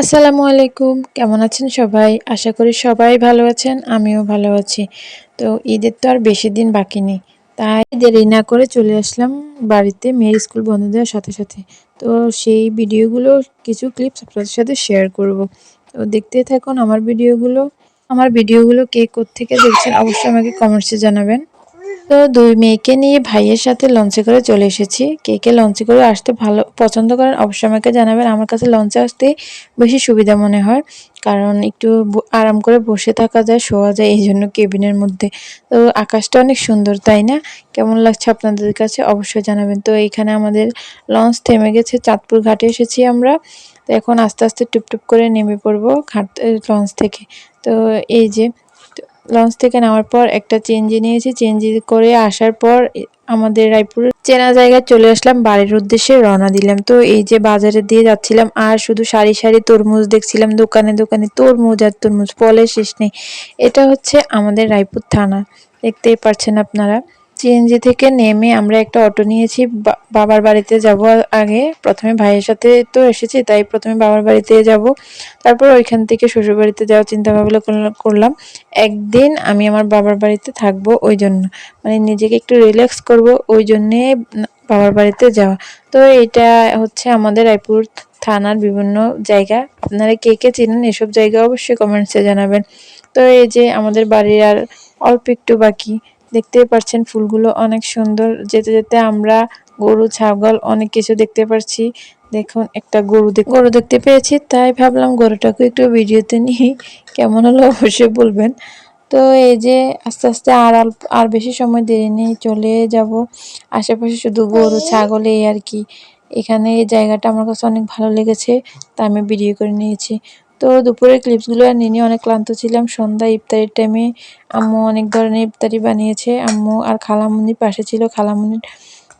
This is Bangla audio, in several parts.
আসসালামু আলাইকুম। কেমন আছেন সবাই? আশা করি সবাই ভালো আছেন, আমিও ভালো আছি। তো ঈদের তো আর বেশি দিন বাকি নেই, তাই দেরি না করে চলে আসলাম বাড়িতে মেয়ের স্কুল বন্ধ দেওয়ার সাথে সাথে। তো সেই ভিডিওগুলো, কিছু ক্লিপস আপনাদের সাথে শেয়ার করব। তো দেখতে থাকুন আমার ভিডিওগুলো। আমার ভিডিওগুলো কে থেকে দেখছেন, অবশ্যই আমাকে কমেন্টসে জানাবেন। তো দুই মেয়েকে নিয়ে ভাইয়ের সাথে লঞ্চে করে চলে এসেছি। কে কে লঞ্চে করে আসতে ভালো, পছন্দ করেন অবশ্যই আমাকে জানাবেন। আমার কাছে লঞ্চে আসতে বেশি সুবিধা মনে হয়, কারণ একটু আরাম করে বসে থাকা যায়, শোয়া যায় এই জন্য কেবিনের মধ্যে। তো আকাশটা অনেক সুন্দর, তাই না? কেমন লাগছে আপনাদের কাছে অবশ্যই জানাবেন। তো এইখানে আমাদের লঞ্চ থেমে গেছে, চাঁদপুর ঘাটে এসেছি আমরা। তো এখন আস্তে আস্তে টুপটুপ করে নেমে পড়ব ঘাট লঞ্চ থেকে। তো এই যে লঞ্চ থেকে নামার পর একটা চেঞ্জি নিয়েছি। চেঞ্জি করে আসার পর আমাদের রায়পুর চেনা জায়গায় চলে আসলাম। বাড়ির উদ্দেশ্যে রওনা দিলাম। তো এই যে বাজারে দিয়ে যাচ্ছিলাম, আর শুধু সারি সারি তরমুজ দেখছিলাম দোকানে দোকানে। তরমুজ আর তরমুজ, ফলের শেষ নেই। এটা হচ্ছে আমাদের রায়পুর থানা। দেখতেই পারছেন আপনারা। সিএনজি থেকে নেমে আমরা একটা অটো নিয়েছি। বাবার বাড়িতে যাব আগে। প্রথমে ভাইয়ের সাথে তো এসেছি, তাই প্রথমে বাবার বাড়িতে যাব। তারপর ওইখান থেকে শ্বশুর বাড়িতে যাওয়ার চিন্তা ভাবনা করলাম। একদিন আমি আমার বাবার বাড়িতে থাকব ওই জন্য। মানে নিজেকে একটু রিল্যাক্স করব ওই জন্যে বাবার বাড়িতে যাওয়া। তো এটা হচ্ছে আমাদের রায়পুর থানার বিভিন্ন জায়গা। আপনারা কে কে চেনেন এসব জায়গা অবশ্যই কমেন্টসে জানাবেন। তো এই যে আমাদের বাড়ির আর অল্প একটু বাকি। দেখতেই পাচ্ছেন ফুলগুলো অনেক সুন্দর। যেতে যেতে আমরা গরু, ছাগল অনেক কিছু দেখতে পারছি। দেখুন, একটা গরু গরু দেখতে পেয়েছি, তাই ভাবলাম গরুটাকে একটু ভিডিওতে নিই। কেমন হলো অবশ্যই বলবেন। তো এই যে আস্তে আস্তে আর আর বেশি সময় দেরি নেই, চলে যাব। আশেপাশে শুধু গরু, ছাগল এই আর কি। এখানে এই জায়গাটা আমার কাছে অনেক ভালো লেগেছে তা আমি ভিডিও করে নিয়েছি। তো দুপুরের ক্লিপসগুলো আর নিয়ে অনেক ক্লান্ত ছিলাম। সন্ধ্যা ইফতারির টাইমে আম্মু অনেক ধরনের ইফতারি বানিয়েছে। আম্মু আর খালামুনির পাশে ছিল, খালামুনির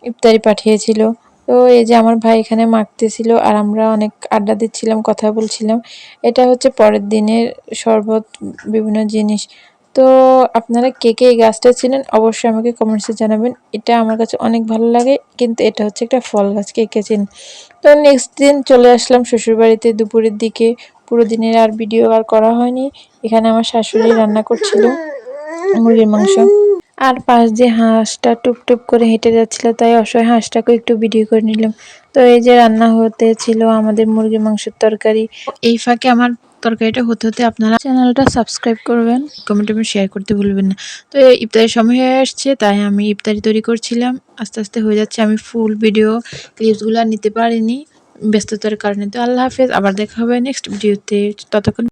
ইফতারি পাঠিয়েছিল। তো এই যে আমার ভাই এখানে মাখতেছিল আর আমরা অনেক আড্ডা দিচ্ছিলাম, কথা বলছিলাম। এটা হচ্ছে পরের দিনের শরবত বিভিন্ন জিনিস। তো আপনারা কে কে এই গাছটা ছিলেন অবশ্যই আমাকে কমেন্টসে জানাবেন। এটা আমার কাছে অনেক ভালো লাগে, কিন্তু এটা হচ্ছে একটা ফল গাছ, কে কে চিন তো নেক্সট দিন চলে আসলাম শ্বশুরবাড়িতে দুপুরের দিকে। পুরো দিনের আর ভিডিও আর করা হয়নি। এখানে আমার শাশুড়ি রান্না করছিল মুরগির মাংস। আর পাশ দিয়ে হাঁসটা টুপটুপ করে হেঁটে যাচ্ছিল, তাই অসহায় হাঁসটাকে একটু ভিডিও করে নিলাম। তো এই যে রান্না হতে ছিল আমাদের মুরগি মাংসের তরকারি। এই ফাঁকে আমার তরকারিটা হতে হতে আপনারা চ্যানেলটা সাবস্ক্রাইব করবেন, কমেন্ট এবং শেয়ার করতে ভুলবেন না। তো ইফতারের সময় হয়ে আসছে, তাই আমি ইফতারি তৈরি করছিলাম। আস্তে আস্তে হয়ে যাচ্ছে, আমি ফুল ভিডিও ক্লিপসগুলো নিতে পারিনি ব্যস্ততার কারণে। তো আল্লাহ হাফেজ, আবার দেখা হবে নেক্সট ভিডিওতে ততক্ষণ